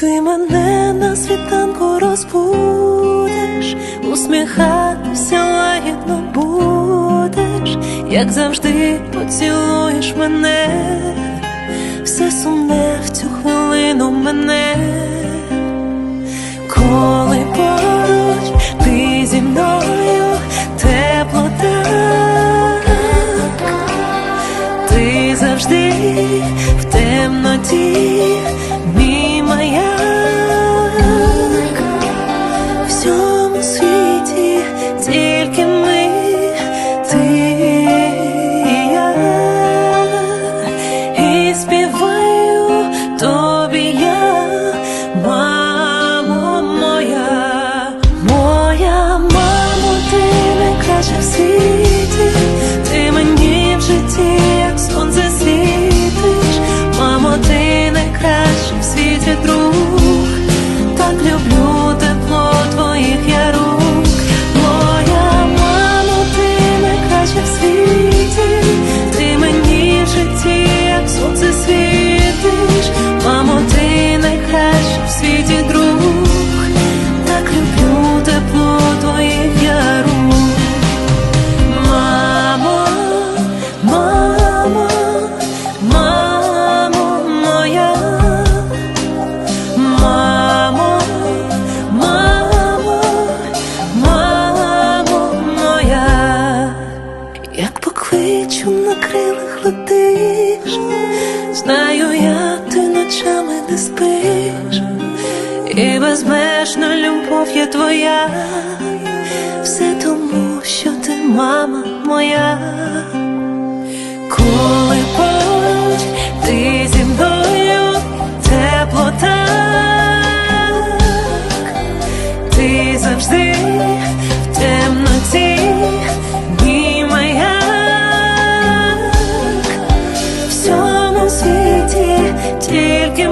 Ти мене на світанку розбудеш, усміхатися лагідно будеш, як завжди поцілуєш мене, все сумне в цю хвилину мене. спиш, і безмежна любов є твоя, все тому, що ти мама моя, коли поруч ти зі мною тепло так, ти завжди в темноті. Тільки